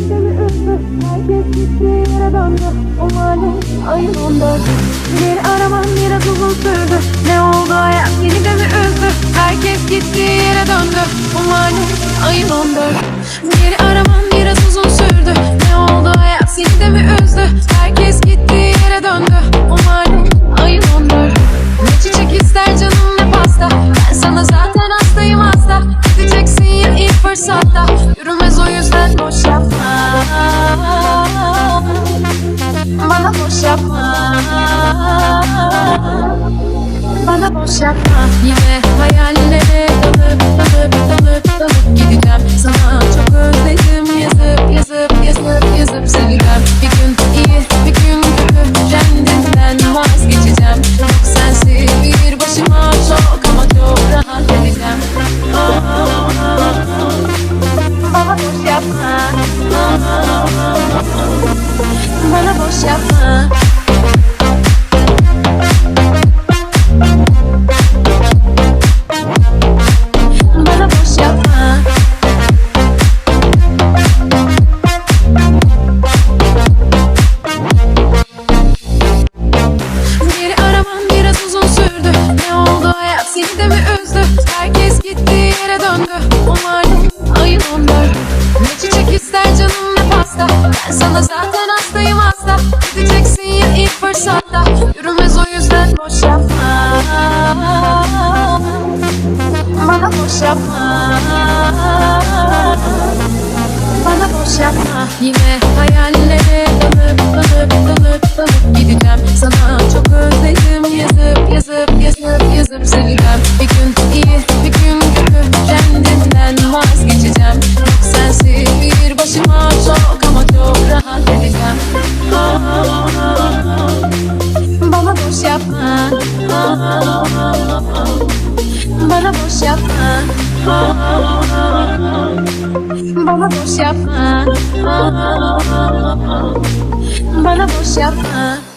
Kendimi üzdü Herkes gittiği yere döndü. O malum ayın on dördü Bir araman biraz uzun sürdü. Ne oldu hayat yeni de mi üzdü? Herkes gittiği yere döndü. O malum ayın on dördü Bir araman biraz uzun sürdü. Ne oldu hayat seni de mi üzdü? Herkes gittiği yere döndü. O malum ayın on Ne çiçek ister canım ne pasta? Ben sana zaten hastayım hasta. Gideceksin ya ilk fırsatta. Yürü Bana boş yapma. Bana boş yapma Yine hayallere dalıp Bana boş yapma. Seni de mi üzdü? Herkes gittiği yere döndü. Umarım ayın on dördü Ne çiçek ister canım ne pasta? Ben sana zaten hastayım hasta. Gideceksin ya ilk fırsatta. Yürümez o yüzden boş yapma. Bana boş yapma. Bana boş yapma. Yine hayallere dalıp dalıp dalıp dalıp gideceğim. Sana çok özledim. Yazıp yazıp yazıp yazıp sileceğim Bir gün Bana boş yapma. Bana boş yapma. Bana boş yapma